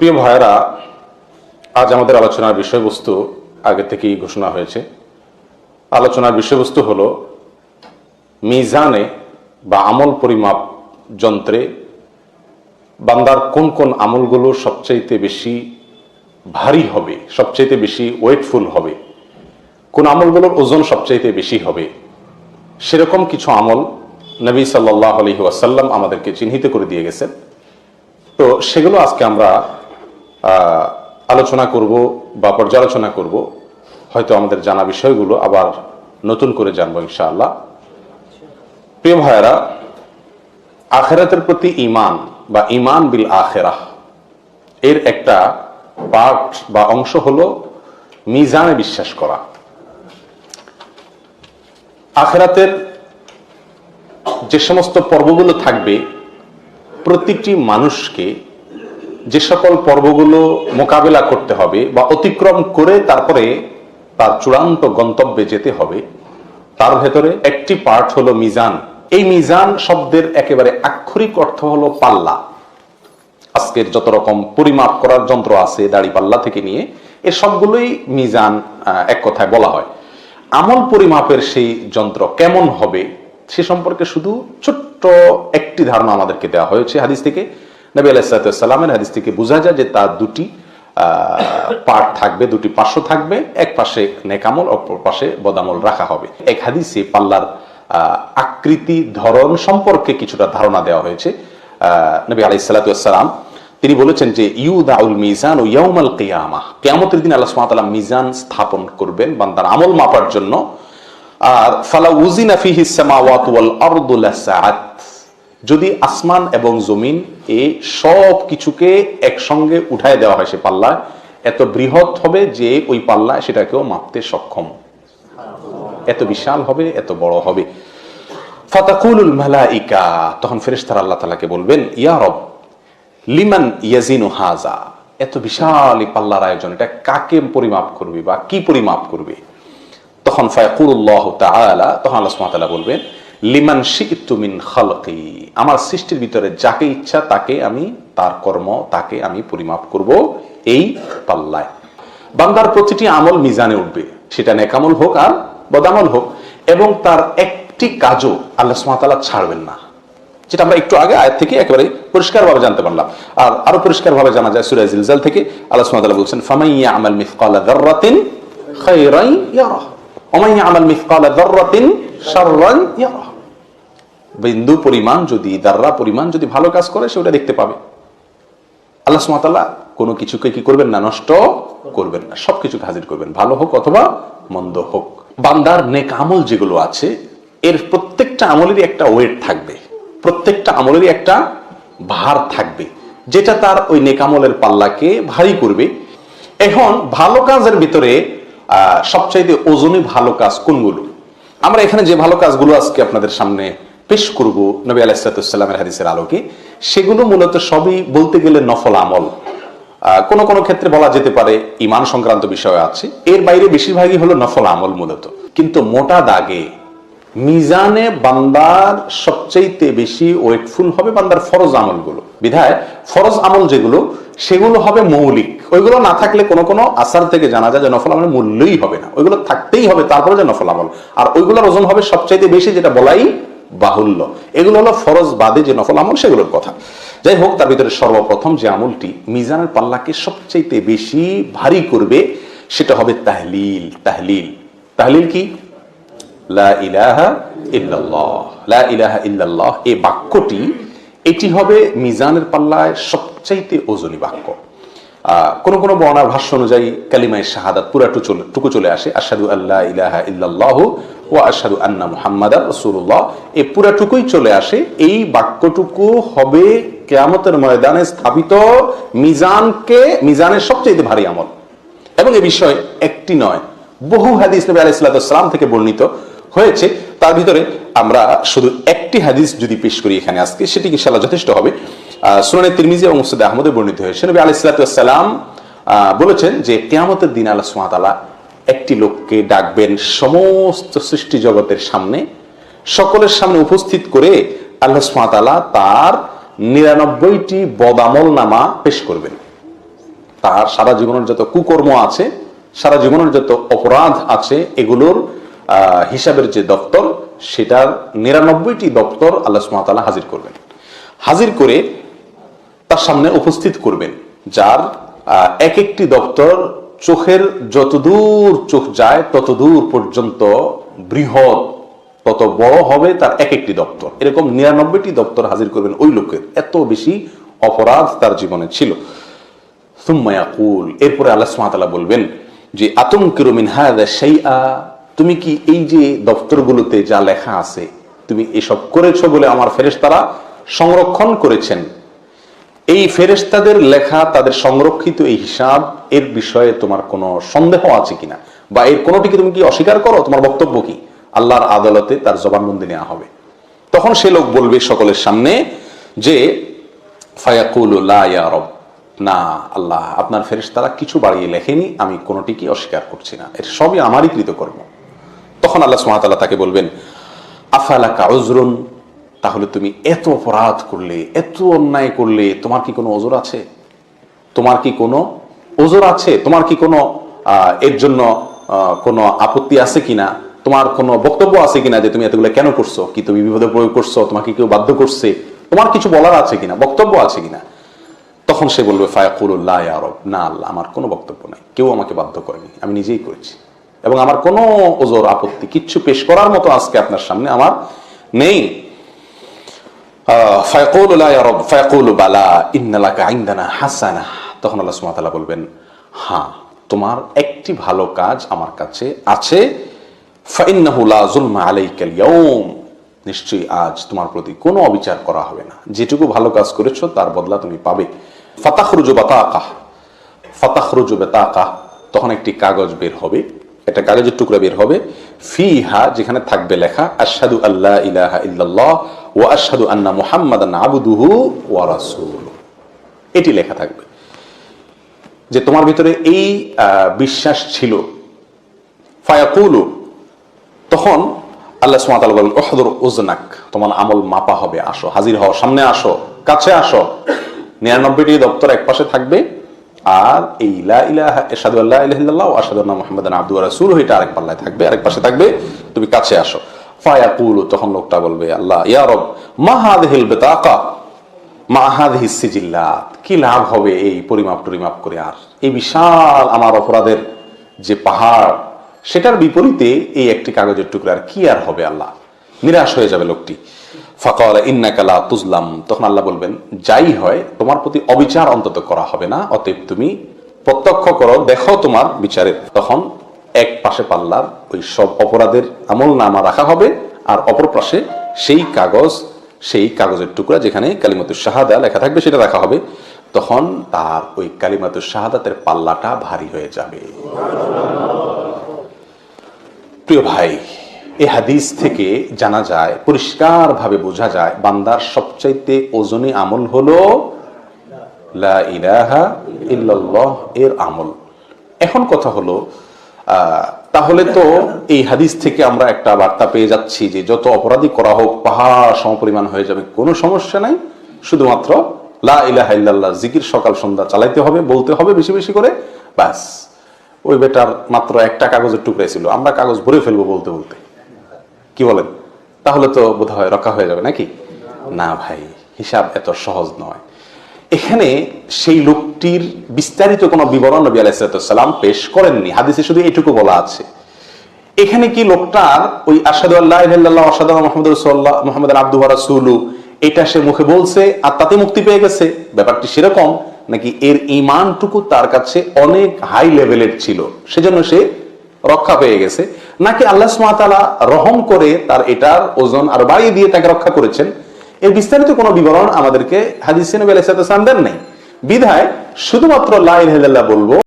প্রিয় আজ আমাদের আলোচনার বিষয়বস্তু আগে থেকেই ঘোষণা হয়েছে। আলোচনার বিষয়বস্তু হল, মিজানে বা আমল পরিমাপ যন্ত্রে বান্দার কোন কোন আমলগুলো সবচাইতে বেশি ভারী হবে, সবচাইতে বেশি ওয়েটফুল হবে? কোন আমলগুলোর ওজন সবচাইতে বেশি হবে? সেরকম কিছু আমল নবী সাল্লাহ আলহি ওয়াসাল্লাম আমাদেরকে চিহ্নিত করে দিয়ে গেছেন। তো সেগুলো আজকে আমরা আলোচনা করব বা পর্যালোচনা করব। হয়তো আমাদের জানা বিষয়গুলো আবার নতুন করে জানব ইনশাআল্লাহ। প্রিয় ভাইয়েরা, আখেরাতের প্রতি ইমান বা ইমান বিল আখেরাহ এর একটা পার্ট বা অংশ হলো মিজানে বিশ্বাস করা। আখেরাতের যে সমস্ত পর্বগুলো থাকবে, প্রতিটি মানুষকে যে সকল পর্বগুলো মোকাবেলা করতে হবে বা অতিক্রম করে তারপরে তার চূড়ান্ত গন্তব্যে যেতে হবে, তার ভেতরে একটি পার্ট হলো মিজান। এই মিজান শব্দের একেবারে আক্ষরিক অর্থ হলো পাল্লা। আজকের যত রকম পরিমাপ করার যন্ত্র আছে, দাড়ি পাল্লা থেকে নিয়ে, এ সবগুলোই মিজান এক কথায় বলা হয়। আমল পরিমাপের সেই যন্ত্র কেমন হবে সে সম্পর্কে শুধু ছোট্ট একটি ধারণা আমাদেরকে দেওয়া হয়েছে হাদিস থেকে। নবী আলাইসালামের হাদিস থেকে বোঝা যায় যে তার দুটি পার্ট থাকবে, দুটি পার্শ্ব থাকবে, এক পাশে নেকামল অপর পাশে বদামল রাখা হবে। এক হাদিসে পাল্লার আকৃতি, ধরন সম্পর্কে কিছুটা ধারণা দেওয়া হয়েছে। নবী আলাইসালাম তিনি বলেছেন যে, ইউদাউল মিজান ও ইয়াউমাল কিয়ামা। কিয়ামতের দিন আল্লাহ তাআলা মিজান স্থাপন করবেন বান্দার আমল মাপার জন্য। আর, ফালা উজিনা ফিহি সামাওয়াত ওয়াল যদি আসমান এবং জমিন এ সব কিছুকে একসঙ্গে উঠায় দেওয়া হয় সে পাল্লায়, এত বৃহৎ হবে যে ওই পাল্লায় সেটাকেও মাপতে সক্ষম। এত বিশাল হবে, এত বড় হবে। ফাতাকুলুল মালাইকা। তখন ফেরেশতারা আল্লাহ তাআলাকে বলবেন, ইয়া রব লিমান ইয়াজিনু হাজা? এত বিশাল পাল্লার আয়োজন, এটা কাকে পরিমাপ করবে বা কি পরিমাপ করবে? তখন ফায়াকুরুল্লাহ তাআলা, তখন আল্লাহ সুবহানাহু বলবেন, লিমান শি'তু মিন খালকি? আমার সৃষ্টির ভিতরে যাকে ইচ্ছা তাকে আমি, তার কর্ম তাকে আমি পরিমাপ করব এই পাল্লায়। বান্দার প্রতিটি আমল মিজানে উঠবে। সেটা নেকামল হোক আর বদামল হোক। এবং তার একটি কাজও আল্লাহ সুবহানাহু ছাড়বেন না। যেটা আমরা একটু আগে আয়াত থেকে একেবারে পরিষ্কারভাবে জানতে পারলাম। আর আরও পরিষ্কারভাবে জানা যায় সূরা জিলজাল থেকে আল্লাহ বলছেন যাররাতিন খায়রান ইয়ারা ওয়া মান ইয়ামাল মিসকালা শাররান বিন্দু পরিমাণ যদি দাররা পরিমাণ যদি ভালো কাজ করে সেটা দেখতে পাবে। আল্লাহ তাআলা কোনো কিছুকে কি করবেন না, নষ্ট করবেন না। সবকিছুকে হাজির করবেন, ভালো হোক অথবা মন্দ হোক। বান্দার নেক আমল যেগুলো আছে, এর প্রত্যেকটা আমলেরই একটা ওয়েট থাকবে। প্রত্যেকটা আমলেরই একটা ভার থাকবে, যেটা তার ওই নেকামলের পাল্লাকে ভারী করবে। এখন ভালো কাজের ভিতরে সবচাইতে ওজনই ভালো কাজ কোনগুলো? আমরা এখানে যে ভালো কাজগুলো আজকে আপনাদের সামনে পেশ করব নবী আলাইসালামের হাদিসের আলোকে, সেগুলো মূলত সবই বলতে গেলে নফল আমল। কোনো কোনো ক্ষেত্রে বলা যেতে পারে ইমান সংক্রান্ত বিষয় আছে, এর বাইরে বেশিরভাগই হলো নফল আমল মূলত। কিন্তু মোটা দাগে মিজানে বান্দার সবচাইতে বেশি ওয়েটফুল হবে বান্দার ফরজ আমলগুলো। বিধায় ফরজ আমল যেগুলো, সেগুলো হবে মৌলিক। ওইগুলো না থাকলে কোনো কোনো আসার থেকে জানা যায় যে নফল আমলের মূল্যই হবে না। ওইগুলো থাকতেই হবে তারপরে যে নফল আমল। আর ওইগুলোর ওজন হবে সবচাইতে বেশি যেটা বলাই বাহুল্য। এগুলো হলো ফরজ বাদে যে নফল আমল, সেগুলোর কথা। যাই হোক, তার ভিতরে সর্বপ্রথম যে আমলটি মিজানের পাল্লাকে সবচাইতে বেশি ভারী করবে, সেটা হবে তাহলিল। তাহলিল। তাহলিল কি? এই বাক্যটি, এটি হবে মিজানের পাল্লায় সবচাইতে ওজনী বাক্য। কোন কোন বর্ণার ভাষ্য অনুযায়ী কালিমায় শাহাদাত চলে টুকু চলে আসে, আশহাদু আল্লাহ ইলাহা ও আশহাদু আন্না রাসূলুল্লাহ। এই পুরাটুকুই চলে আসে, এই বাক্যটুকু হবে কেয়ামতের ময়দানে স্থাপিত মিজানকে, মিজানের সবচেয়ে ভারী আমল। এবং এ বিষয়ে একটি নয়, বহু হাদিস নবী আলাইসালাম থেকে বর্ণিত। হয়েছে, তার ভিতরে আমরা শুধু একটি হাদিস যদি পেশ করি এখানে আজকে, সেটি ইনশাল্লাহ যথেষ্ট হবে। সুরানের তিরমিজি এবং মুসদ আহমদে বর্ণিত হয়েছে। নবী আলাইসালাম বলেছেন যে কেয়ামতের দিন আল্লাহ সুমাতালা একটি লোককে ডাকবেন সমস্ত সৃষ্টি জগতের সামনে, সকলের সামনে উপস্থিত করে আল্লাহ সুমাতালা তার নিরানব্বইটি বদামল নামা পেশ করবেন। তার সারা জীবনের যত কুকর্ম আছে, সারা জীবনের যত অপরাধ আছে, এগুলোর হিসাবের যে দপ্তর, সেটার নিরানব্বইটি দপ্তর আল্লাহ সুমাতালা হাজির করবেন। হাজির করে তার সামনে উপস্থিত করবেন, যার এক একটি দপ্তর চোখের যতদূর চোখ যায়, ততদূর পর্যন্ত বৃহৎ, তত বড় হবে তার এক একটি দপ্তর। এরকম নিরানব্বইটি দপ্তর হাজির করবেন ওই লোকের। এত বেশি অপরাধ তার জীবনে ছিল। সুম্মায়াকুল এরপরে আল্লাহ সুমাতালা বলবেন যে আতঙ্কির মিন সেই শাইআ? তুমি কি এই যে দপ্তরগুলোতে যা লেখা আছে, তুমি এসব করেছ বলে আমার ফেরেশতারা সংরক্ষণ করেছেন? এই ফেরেশতাদের লেখা, তাদের সংরক্ষিত এই হিসাব, এর বিষয়ে তোমার কোনো সন্দেহ আছে কিনা? বা এর কোনোটিকে তুমি কি অস্বীকার করো? তোমার বক্তব্য কি? আল্লাহর আদালতে তার জবানবন্দি নেওয়া হবে। তখন সে লোক বলবে সকলের সামনে যে, ফায়াকুল রব, না, আল্লাহ, আপনার ফেরেশতারা কিছু বাড়িয়ে লেখেনি, আমি কোনোটিকে অস্বীকার করছি না। এর সবই আমারই কৃতকর্ম। তখন আল্লাহ সুবহানাহু তাকে বলবেন আফালা কাউজরুন তাহলে তুমি এত অপরাধ করলে, এত অন্যায় করলে, তোমার কি কোনো ওজোর আছে? তোমার কি কোনো ওজোর আছে? তোমার কি কোনো এর জন্য কোনো আপত্তি আছে কিনা? তোমার কোনো বক্তব্য আছে কিনা যে তুমি এতগুলো কেন করছ? কি তুমি বিপদে প্রয়োগ করছ তোমাকে কেউ বাধ্য করছে? তোমার কিছু বলার আছে কিনা? বক্তব্য আছে কিনা? তখন সে বলবে ফায়াকুল্লাহ আরব না আল্লাহ, আমার কোনো বক্তব্য নাই। কেউ আমাকে বাধ্য করেনি। আমি নিজেই করেছি। এবং আমার কোনো ওজোর আপত্তি, কিচ্ছু পেশ করার মতো আজকে আপনার সামনে আমার নেই। তখন আল্লাহ বলবেন হ্যাঁ তোমার একটি ভালো কাজ আমার কাছে আছে। নিশ্চয়ই আজ তোমার প্রতি কোনো অবিচার করা হবে না। যেটুকু ভালো কাজ করেছ, তার বদলা তুমি পাবে। ফাতাখরুজু বাতাকা ফাতাখরুজু বাতাকা তখন একটি কাগজ বের হবে। একটা কাগজের টুকরা বের হবে, ফিহা যেখানে থাকবে লেখা, আশহাদু আল্লাহ ইলাহা ইল্লাল্লাহ ওয়া আশহাদু আন্না মুহাম্মাদান আবদুহু ওয়া রাসূলুহু। এটি লেখা থাকবে। যে তোমার ভিতরে এই বিশ্বাস ছিল। ফায়াকুলু, তখন আল্লাহ তাআলা বলেন ওহদুর উজনাক, তোমার আমল মাপা হবে, আসো। হাজির হও, সামনে আসো, কাছে আসো। নিরানব্বইটি দপ্তর এক পাশে থাকবে আর এই লা ইলাহা, আশহাদু আল্লা ইলাহা ইল্লাল্লাহ ওয়া আশহাদু আন্না মুহাম্মাদান আবদুহু এটা আরেক পাল্লায় থাকবে, আরেক পাশে থাকবে, তুমি কাছে আসো। ফায়াকুলু, তখন লোকটা বলবে, আল্লাহ, ইয়া রব, মা হাযিহিল বিতাকা, মা হাযিহিস কি লাভ হবে এই পরিমাপ টরিমাপ করে আর? এই বিশাল আমার অপরাধের যে পাহাড়, সেটার বিপরীতে এই একটি কাগজের টুকরো আর কি আর হবে আল্লাহ? নিরাশ হয়ে যাবে লোকটি। ইন্নাকালা তুজলাম। তখন আল্লাহ বলবেন, যাই হয়, তোমার প্রতি অবিচার অন্তত করা হবে না, অতএব তুমি প্রত্যক্ষ করো, দেখো তোমার বিচারের। তখন এক পাশে পাল্লার ওই সব অপরাধের আমল নামা রাখা হবে, আর অপর পাশে সেই কাগজ, সেই কাগজের টুকরা যেখানে কালিমাতুর শাহাদা লেখা থাকবে সেটা রাখা হবে। তখন তার ওই কালিমাতুর শাহাদাতের পাল্লাটা ভারী হয়ে যাবে। প্রিয় ভাই এই হাদিস থেকে জানা যায়, পরিষ্কারভাবে বোঝা যায়, বান্দার সবচাইতে ওজনী আমল হলো লা এর আমল। এখন কথা হলো তাহলে তো এই হাদিস থেকে আমরা একটা বার্তা পেয়ে যাচ্ছি যে যত অপরাধী করা হোক, পাহাড় সমপরিমাণ হয়ে যাবে, কোনো সমস্যা নাই। শুধুমাত্র লা ইলাহা ইল্লাল্লাহ, জিকির সকাল সন্ধ্যা চালাইতে হবে, বলতে হবে বেশি বেশি করে, ব্যাস। ওই বেটার মাত্র একটা কাগজের টুকরাই ছিল। আমরা কাগজ ভরে ফেলব বলতে বলতে। কি বলেন? তাহলে তো বোধ হয় রক্ষা হয়ে যাবে, নাকি? না ভাই, হিসাব এত সহজ নয়। এখানে সেই লোকটির বিস্তারিত কোনো বিবরণ নবী আলাইসালাম পেশ করেননি। হাদিসে শুধু এইটুকু বলা আছে। এখানে কি লোকটার ওই আসাদু ইল্লাল্লাহ মোহাম্মদ রসুল্লাহ রাসুলু এটা সে মুখে বলছে আর তাতে মুক্তি পেয়ে গেছে। ব্যাপারটি সেরকম নাকি এর ইমানটুকু তার কাছে অনেক হাই লেভেলের ছিল। সেজন্য সে রক্ষা পেয়ে গেছে। নাকি আল্লাহ সুমাতালা রহম করে তার এটার ওজন আর বাড়িয়ে দিয়ে তাকে রক্ষা করেছেন? এর বিস্তারিত কোনো বিবরণ আমাদেরকে হাদিস নবী আলাইহিস সালাম দেন নাই। বিধায় শুধুমাত্র লাইন ইলাহা বলব